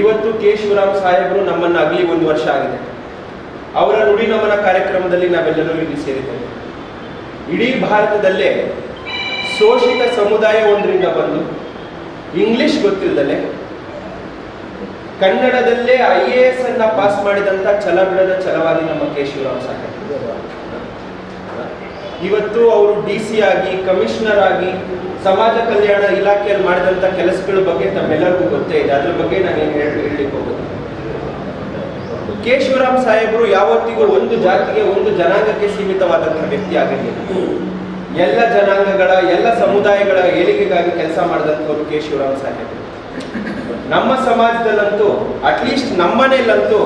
ಇವತ್ತು ಕೆ ಶಿವರಾಮ್ ಸಾಹೇಬರು ನಮ್ಮನ್ನ ಅಗಲಿ ಒಂದು ವರ್ಷ ಆಗಿದೆ. ಅವರ ನುಡಿ ನಮನ ಕಾರ್ಯಕ್ರಮದಲ್ಲಿ ನಾವೆಲ್ಲರೂ ಇಲ್ಲಿ ಸೇರಿದ್ದೇವೆ. ಇಡೀ ಭಾರತದಲ್ಲೇ ಶೋಷಿತ ಸಮುದಾಯ ಒಂದರಿಂದ ಬಂದು ಇಂಗ್ಲಿಷ್ ಗೊತ್ತಿಲ್ಲದಲ್ಲೇ ಕನ್ನಡದಲ್ಲೇ ಐ ಎ ಎಸ್ ಅನ್ನ ಪಾಸ್ ಮಾಡಿದಂತ ಛಲಬಿಡದ ಛಲವಾದಿ ನಮ್ಮ ಕೆ ಶಿವರಾಮ್ ಸಾಹೇಬ್ ಇವತ್ತು ಅವರು ಡಿ ಸಿ ಆಗಿ, ಕಮಿಷನರ್ ಆಗಿ ಸಮಾಜ ಕಲ್ಯಾಣ ಇಲಾಖೆಯಲ್ಲಿ ಮಾಡಿದಂತ ಕೆಲಸಗಳ ಬಗ್ಗೆ ತಮ್ಮೆಲ್ಲರಿಗೂ ಗೊತ್ತೇ ಇದೆ. ಅದ್ರ ಬಗ್ಗೆ ನಾನೇನು ಹೇಳಿ, ಹೇಳಲಿಕ್ಕೆ ಹೋಗೋದು. ಕೆ ಶಿವರಾಮ್ ಸಾಹೇಬರು ಯಾವತ್ತಿಗೂ ಒಂದು ಜಾತಿಗೆ ಒಂದು ಜನಾಂಗಕ್ಕೆ ಸೀಮಿತವಾದಂತಹ ವ್ಯಕ್ತಿ ಎಲ್ಲ ಜನಾಂಗಗಳ, ಎಲ್ಲ ಸಮುದಾಯಗಳ ಏಳಿಗೆಗಾಗಿ ಕೆಲಸ ಮಾಡಿದಂಥವ್ರು ಕೆ ಶಿವರಾಮ್ ಸಾಹೇಬರು. ನಮ್ಮ ಸಮಾಜದಲ್ಲಂತೂ ಅಟ್ಲೀಸ್ಟ್ ನಮ್ಮನೇಲಂತೂ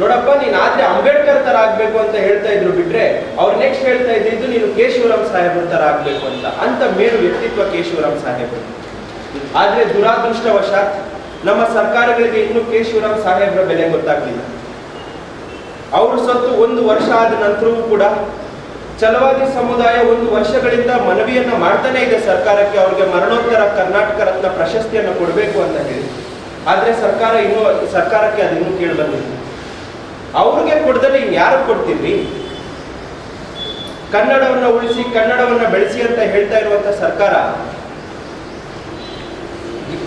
ನೋಡಪ್ಪ ನೀನ್ ಆದ್ರೆ ಅಂಬೇಡ್ಕರ್ ತರ ಆಗ್ಬೇಕು ಅಂತ ಹೇಳ್ತಾ ಇದ್ರು ಬಿಟ್ರೆ, ಅವ್ರು ನೆಕ್ಸ್ಟ್ ಹೇಳ್ತಾ ಇದ್ದಿದ್ದು ನೀನು ಸಾಹೇಬ್ ಶಿವರಾಮ್ ಸಾಹೇಬ್ರ ತರ ಆಗ್ಬೇಕು ಅಂತ ಅಂತ ಮೇರು ವ್ಯಕ್ತಿತ್ವ ಕೇಶವರಾಮ್ ಸಾಹೇಬ್ ಆದ್ರೆ ದುರಾದೃಷ್ಟವಶಾತ್ ನಮ್ಮ ಸರ್ಕಾರಗಳಿಗೆ ಇನ್ನು ಕೇಶವರಾಮ್ ಶಿವರಾಮ್ ಸಾಹೇಬ್ರ ಬೆಲೆ ಗೊತ್ತಾಗ್ಲಿಲ್ಲ. ಅವರು ಸತ್ತು ಒಂದು ವರ್ಷ ಆದ ನಂತರವೂ ಕೂಡ ಚಲವಾದಿ ಸಮುದಾಯ ಒಂದು ವರ್ಷಗಳಿಂದ ಮನವಿಯನ್ನ ಮಾಡ್ತಾನೆ ಇದೆ ಸರ್ಕಾರಕ್ಕೆ, ಅವ್ರಿಗೆ ಮರಣೋತ್ತರ ಕರ್ನಾಟಕ ರತ್ನ ಪ್ರಶಸ್ತಿಯನ್ನು ಕೊಡಬೇಕು ಅಂತ ಹೇಳಿ. ಆದ್ರೆ ಸರ್ಕಾರ ಇನ್ನೂ, ಸರ್ಕಾರಕ್ಕೆ ಅದು ಇನ್ನೂ ಕೇಳಿ ಬಂದಿಲ್ಲ. ಅವ್ರಿಗೆ ಕೊಡದಲ್ಲಿ ಯಾರು ಕೊಡ್ತೀರಿ? ಕನ್ನಡವನ್ನ ಉಳಿಸಿ, ಕನ್ನಡವನ್ನ ಬೆಳೆಸಿ ಅಂತ ಹೇಳ್ತಾ ಇರುವಂತ ಸರ್ಕಾರ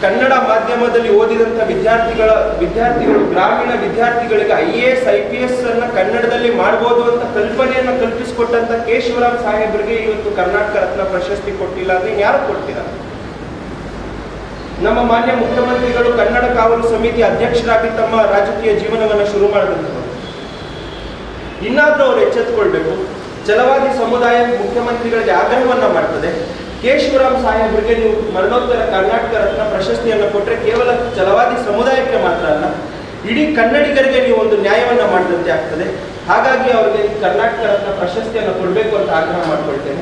ಕನ್ನಡ ಮಾಧ್ಯಮದಲ್ಲಿ ಓದಿದಂತ ವಿದ್ಯಾರ್ಥಿಗಳ, ವಿದ್ಯಾರ್ಥಿಗಳು, ಗ್ರಾಮೀಣ ವಿದ್ಯಾರ್ಥಿಗಳಿಗೆ I A S, I P S ಅನ್ನ ಕನ್ನಡದಲ್ಲಿ ಮಾಡಬಹುದು ಅಂತ ಕಲ್ಪನೆಯನ್ನ ಕಲ್ಪಿಸಿಕೊಟ್ಟಂತ ಕೇಶವರಾಮ್ ಸಾಹೇಬ್ರಿಗೆ ಸಾಹೇಬರಿಗೆ ಇವತ್ತು ಕರ್ನಾಟಕ ರತ್ನ ಪ್ರಶಸ್ತಿ ಕೊಟ್ಟಿಲ್ಲ ಅಂದ್ರೆ ಯಾರು ಕೊಡ್ತೀರ? ನಮ್ಮ ಮಾನ್ಯ ಮುಖ್ಯಮಂತ್ರಿಗಳು ಕನ್ನಡ ಕಾವಲು ಸಮಿತಿ ಅಧ್ಯಕ್ಷರಾಗಿ ತಮ್ಮ ರಾಜಕೀಯ ಜೀವನವನ್ನು ಶುರು ಮಾಡಿದಂಥವ್ರು ಇನ್ನಾದ್ರೂ ಅವ್ರು ಎಚ್ಚೆತ್ತುಕೊಳ್ಬೇಕು ಛಲವಾದಿ ಸಮುದಾಯ ಮುಖ್ಯಮಂತ್ರಿಗಳಿಗೆ ಆಗ್ರಹವನ್ನ ಮಾಡ್ತದೆ. ಕೇಶವರಾಮ್ ಸಾಹೇಬ್ರಿಗೆ ನೀವು ಮರಣೋತ್ತರ ಕರ್ನಾಟಕ ರತ್ನ ಪ್ರಶಸ್ತಿಯನ್ನು ಕೊಟ್ಟರೆ ಕೇವಲ ಛಲವಾದಿ ಸಮುದಾಯಕ್ಕೆ ಮಾತ್ರ ಅಲ್ಲ, ಇಡೀ ಕನ್ನಡಿಗರಿಗೆ ನೀವು ಒಂದು ನ್ಯಾಯವನ್ನ ಮಾಡಿದಂತೆ ಆಗ್ತದೆ. ಹಾಗಾಗಿ ಅವರಿಗೆ ಕರ್ನಾಟಕ ರತ್ನ ಪ್ರಶಸ್ತಿಯನ್ನು ಕೊಡಬೇಕು ಅಂತ ಆಗ್ರಹ ಮಾಡ್ಕೊಳ್ತೇನೆ.